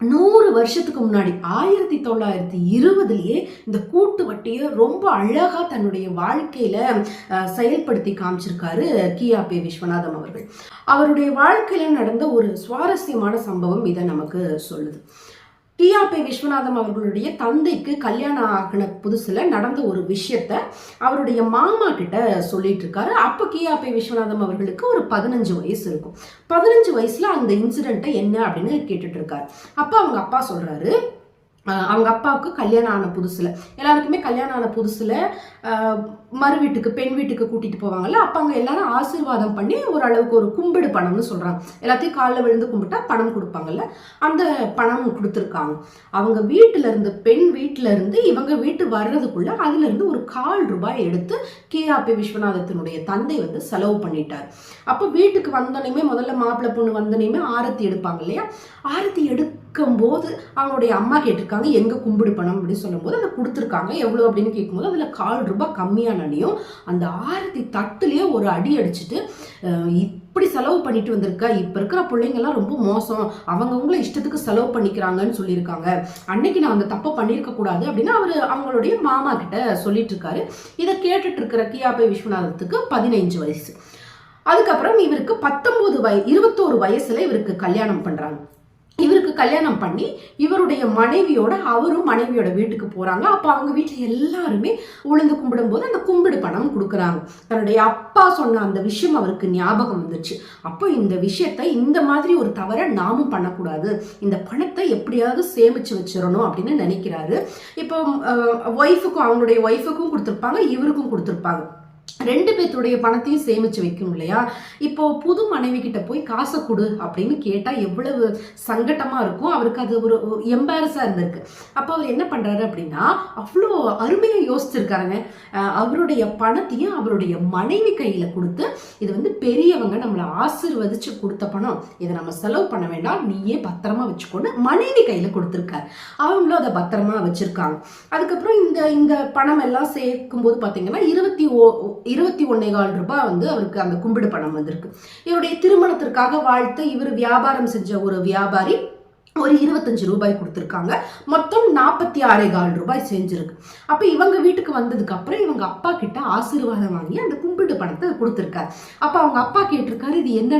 நூறு வருஷத்துக்கு முன்னாடி ஆயிரத்தி தொள்ளாயிரத்தி இருபதுலேயே இந்த கூட்டு வட்டியை ரொம்ப அழகா தன்னுடைய வாழ்க்கையில செயல்படுத்தி காமிச்சிருக்காரு கியாபே விஸ்வநாதம் அவர்கள். அவருடைய வாழ்க்கையில நடந்த ஒரு சுவாரஸ்யமான சம்பவம் இதை நமக்கு சொல்லுது. டிஆர்பி விஸ்வநாதம் அவர்களுடைய தந்தைக்கு கல்யாணம் ஆகின புதுசில் நடந்த ஒரு விஷயத்த அவருடைய மாமா கிட்ட சொல்லிட்டு இருக்காரு அப்போ கிஆர்பி விஸ்வநாதம் அவர்களுக்கு ஒரு பதினஞ்சு வயசு இருக்கும். பதினஞ்சு வயசுல அந்த இன்சிடென்ட்டை என்ன அப்படின்னு கேட்டுட்டு இருக்காரு அப்போ அவங்க அப்பா சொல்றாரு அவங்க அப்பாவுக்கு கல்யாணம் ஆன புதுசில். எல்லாருக்குமே கல்யாணம் ஆன புதுசில் மறு வீட்டுக்கு பெண் வீட்டுக்கு கூட்டிகிட்டு போவாங்கல்ல அப்போ அங்கே எல்லாரும் ஆசீர்வாதம் பண்ணி ஓரளவுக்கு ஒரு கும்பிடு பணம்னு சொல்கிறாங்க எல்லாத்தையும் காலில் விழுந்து கும்பிட்டா பணம் கொடுப்பாங்கல்ல அந்த பணம் கொடுத்துருக்காங்க. அவங்க வீட்டிலருந்து பெண் வீட்டுல இருந்து இவங்க வீட்டு வர்றதுக்குள்ள அதுலேருந்து ஒரு கால் ரூபாய் எடுத்து கேஆபி விஸ்வநாதத்தினுடைய தந்தை வந்து செலவு பண்ணிட்டார். அப்போ வீட்டுக்கு வந்தோடனே முதல்ல மாப்பிள்ளை பொண்ணு வந்தோடனே ஆரத்தி எடுப்பாங்க இல்லையா? ஆரத்தி எடுக்கும் போது அவங்களுடைய அம்மா கேட்டிருக்காங்க எங்கே கும்பிடு பணம்? அப்படின்னு சொல்லும்போது அதை கொடுத்துருக்காங்க. எவ்வளோ அப்படின்னு கேட்கும்போது அதில் கால் ரூபாய் கம்மியானனையும் அந்த ஆரத்தி தட்டுலேயே ஒரு அடி அடிச்சுட்டு இப்படி செலவு பண்ணிட்டு வந்திருக்க. இப்போ இருக்கிற பிள்ளைங்கள்லாம் ரொம்ப மோசம். அவங்கவுங்கள இஷ்டத்துக்கு செலவு பண்ணிக்கிறாங்கன்னு சொல்லியிருக்காங்க. அன்னைக்கு நான் அந்த தப்பை பண்ணியிருக்க கூடாது. அப்படின்னு அவர் அவங்களுடைய மாமா கிட்ட சொல்லிட்டு இருக்காரு இதை கேட்டுட்டு இருக்கிற கியாபை விஸ்வநாதத்துக்கு பதினைஞ்சு வயசு. அதுக்கப்புறம் இவருக்கு பத்தொன்பது வய இருபத்தோரு வயசுல இவருக்கு கல்யாணம் பண்றாங்க. இவருக்கு கல்யாணம் பண்ணி இவருடைய மனைவியோட அவரும் மனைவியோட வீட்டுக்கு போறாங்க. அப்ப அவங்க வீட்டுல எல்லாருமே உளுந்து கும்பிடும்போது அந்த கும்பிடு பணம் கொடுக்குறாங்க. தன்னுடைய அப்பா சொன்ன அந்த விஷயம் அவருக்கு ஞாபகம் வந்துச்சு. அப்போ இந்த விஷயத்தை இந்த மாதிரி ஒரு தவறை நாமும் பண்ணக்கூடாது. இந்த பணத்தை எப்படியாவது சேமிச்சு வச்சிடணும் அப்படின்னு நினைக்கிறாரு. இப்போ ஒய்ஃபுக்கும் அவங்களுடைய ஒய்ஃபுக்கும் கொடுத்துருப்பாங்க இவருக்கும் கொடுத்துருப்பாங்க. ரெண்டு பேர்த்துடைய பணத்தையும் சேமிச்சு வைக்கணும் இல்லையா? இப்போ புது மனைவி கிட்ட போய் காசை கொடு அப்படின்னு கேட்டா எவ்வளவு சங்கட்டமா இருக்கும். அவருக்கு அது ஒரு எம்பாரஸா இருந்திருக்கு. அப்போ அவர் என்ன பண்றாரு அப்படின்னா அவ்வளோ அருமையா யோசிச்சிருக்காருங்க. அவருடைய பணத்தையும் அவருடைய மனைவி கையில கொடுத்து இது வந்து பெரியவங்க நம்மளை ஆசிர்வதிச்சு கொடுத்த பணம். இதை நம்ம செலவு பண்ண வேண்டாம். நீயே பத்திரமா வச்சுக்கொண்டு மனைவி கையில கொடுத்துருக்காரு. அவங்களும் அதை பத்திரமா வச்சிருக்காங்க. அதுக்கப்புறம் இந்த இந்த பணம் எல்லாம் சேர்க்கும் போது பாத்தீங்கன்னா இருபத்தி ஓ இருபத்தி ஒன்னே கால் ரூபாய் வந்து அவருக்கு அந்த கும்பிடு பணம் வந்திருக்கு. இவருடைய திருமணத்திற்காக வாழ்த்து இவர் வியாபாரம் செஞ்ச ஒரு வியாபாரி ஒரு இருபத்தஞ்சு ரூபாய் கொடுத்துருக்காங்க. மொத்தம் நாற்பத்தி ஆறே கால் ரூபாய் செஞ்சிருக்கு. அப்போ இவங்க வீட்டுக்கு வந்ததுக்கு அப்புறம் இவங்க அப்பா கிட்ட ஆசீர்வாதம் வாங்கி அந்த கும்பிடு பணத்தை கொடுத்துருக்காரு. அப்போ அவங்க அப்பா கேட்டிருக்காரு இது என்னடா